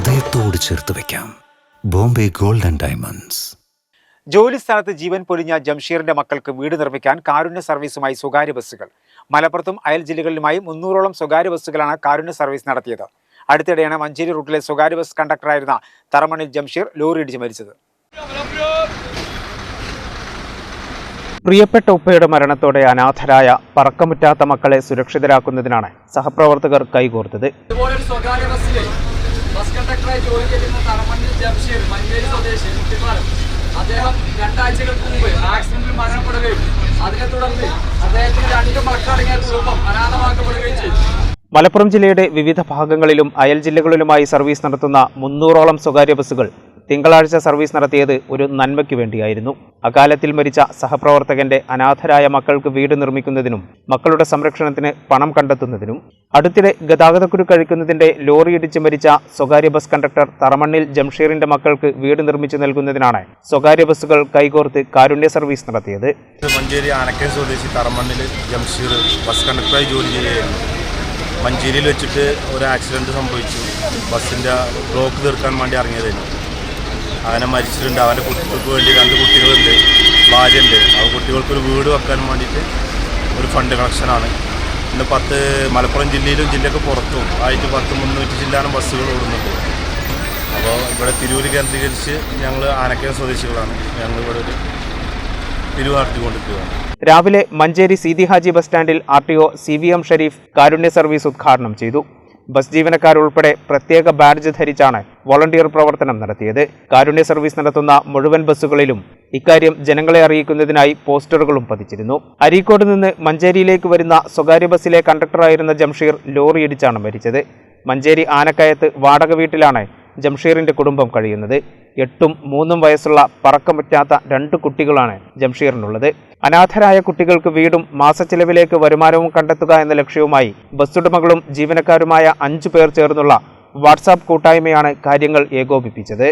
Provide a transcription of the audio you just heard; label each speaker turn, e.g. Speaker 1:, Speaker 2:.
Speaker 1: ഹൃദയത്തോട് ചേർത്ത് വെക്കാം. Bombay gold and diamonds.
Speaker 2: ജോലി സ്ഥലത്ത് ജീവൻ പൊലിഞ്ഞ ജംഷീറിന്റെ മക്കൾക്ക് വീട് നിർമ്മിക്കാൻ കാരുണ്യ സർവീസുമായി സ്വകാര്യ ബസ്സുകൾ. മലപ്പുറത്തും അയൽ ജില്ലകളിലുമായി മുന്നൂറോളം സ്വകാര്യ ബസ്സുകളാണ് കാരുണ്യ സർവീസ് നടത്തിയത്. അടുത്തിടെയാണ് മഞ്ചേരി റൂട്ടിലെ സ്വകാര്യ ബസ് കണ്ടക്ടറായിരുന്ന തറമണിൽ ജംഷീർ ലോറി ഇടിച്ച് മരിച്ചത്. പ്രിയപ്പെട്ട ഉപ്പയുടെ മരണത്തോടെ അനാഥരായ പറക്കമുറ്റാത്ത മക്കളെ സുരക്ഷിതരാക്കുന്നതിനാണ് സഹപ്രവർത്തകർ കൈകോർത്തത്
Speaker 3: ഇതുപോലെ ഒരു സ്വകാര്യ ബസ്സിൽ ബസ് കണ്ടക്ടറായി ജോലി ചെയ്യുന്ന തറമണ്ണിൽ ജംഷീർ മഞ്ചേരി സ്വദേശി കുട്ടിപ്പാലം അദ്ദേഹം രണ്ടാഴ്ചകൾക്ക് മുമ്പ് ആക്സിഡന്റിൽ മരണപ്പെടുകയും അതിനെ തുടർന്ന് അദ്ദേഹത്തിന് രണ്ട് മക്കളടങ്ങിയ കുടുംബം അനാഥമാക്കപ്പെടുകയും ചെയ്തു.
Speaker 2: മലപ്പുറം ജില്ലയുടെ വിവിധ ഭാഗങ്ങളിലും അയൽ ജില്ലകളിലുമായി സർവീസ് നടത്തുന്ന മുന്നൂറോളം സ്വകാര്യ ബസ്സുകൾ തിങ്കളാഴ്ച സർവീസ് നടത്തിയത് ഒരു നന്മയ്ക്കു വേണ്ടിയായിരുന്നു. അകാലത്തിൽ മരിച്ച സഹപ്രവർത്തകന്റെ അനാഥരായ മക്കൾക്ക് വീട് നിർമ്മിക്കുന്നതിനും മക്കളുടെ സംരക്ഷണത്തിന് പണം കണ്ടെത്തുന്നതിനും അടുത്തിടെ ഗതാഗതക്കുരു കഴിക്കുന്നതിന്റെ ലോറി ഇടിച്ച് മരിച്ച സ്വകാര്യ ബസ് കണ്ടക്ടർ തറമണ്ണിൽ ജംഷീറിന്റെ മക്കൾക്ക് വീട് നിർമ്മിച്ചു നൽകുന്നതിനാണ് സ്വകാര്യ ബസ്സുകൾ കൈകോർത്ത് കാരുണ്യ സർവീസ് നടത്തിയത്.
Speaker 4: മഞ്ചേരി ആനക്കയം സ്വദേശി തറമണ്ണിൽ ജംഷീർ ബസ് കണ്ടക്ടറായി ജോലി ചെയ്യുകയായിരുന്നു മഞ്ചേരിയിൽ വെച്ചിട്ട് ഒരു ആക്സിഡന്റ് സംഭവിച്ചു. ബസ്സിന്റെ ബ്ലോക്ക് തീർക്കാൻ വേണ്ടി ഇറങ്ങിയതായിരുന്നു. അങ്ങനെ മരിച്ചിട്ടുണ്ട്. അവന്റെ കുട്ടികൾക്ക് വേണ്ടി രണ്ട് കുട്ടികളുണ്ട്. ഭാര്യയുണ്ട്. ആ കുട്ടികൾക്കൊരു വീട് വെക്കാൻ വേണ്ടിയിട്ട് ഒരു ഫണ്ട് കളക്ഷനാണ് ഇന്ന് പത്ത് മലപ്പുറം ജില്ലയിലും ജില്ലയ്ക്ക് പുറത്തും. ആയിട്ട് പത്ത് മുന്നൂറ്റി ജില്ലാനും ബസ്സുകൾ ഓടുന്നുണ്ട് അപ്പോൾ ഇവിടെ തിരൂര് കേന്ദ്രീകരിച്ച് ഞങ്ങൾ ആനക്കയം സ്വദേശികളാണ്. ഞങ്ങൾ ഇവിടെ ഒരു പിരിവ് നടത്തിക്കൊണ്ടിരിക്കുകയാണ്
Speaker 2: രാവിലെ മഞ്ചേരി സീതി ഹാജി ബസ് സ്റ്റാൻഡിൽ R. T. O. C. V. M. Sherif Karunya service ഉദ്ഘാടനം ചെയ്തു. ബസ് ജീവനക്കാരുൾപ്പെടെ പ്രത്യേക ബാഡ്ജ് ധരിച്ചാണ് വോളണ്ടിയർ പ്രവർത്തനം നടത്തിയത്. കാരുണ്യ സർവീസ് നടത്തുന്ന മുഴുവൻ ബസ്സുകളിലും ഇക്കാര്യം ജനങ്ങളെ അറിയിക്കുന്നതിനായി പോസ്റ്ററുകളും പതിച്ചിരുന്നു. അരീക്കോട് നിന്ന് മഞ്ചേരിയിലേക്ക് വരുന്ന സ്വകാര്യ ബസ്സിലെ കണ്ടക്ടറായിരുന്ന ജംഷീർ ലോറിയിടിച്ചാണ് മരിച്ചത്. മഞ്ചേരി ആനക്കയത്ത് വാടക വീട്ടിലാണ് ജംഷീറിന്റെ കുടുംബം കഴിയുന്നത്. എട്ടും മൂന്നും വയസ്സുള്ള പറക്കമുറ്റാത്ത രണ്ട് കുട്ടികളാണ് ജംഷീറിനുള്ളത്. അനാഥരായ കുട്ടികൾക്ക് വീടും മാസച്ചെലവിലേക്ക് വരുമാനവും കണ്ടെത്തുക എന്ന ലക്ഷ്യവുമായി ബസ്സുടമകളും ജീവനക്കാരുമായ അഞ്ചു പേർ ചേർന്നുള്ള വാട്സാപ്പ് കൂട്ടായ്മയാണ് കാര്യങ്ങൾ ഏകോപിപ്പിച്ചത്.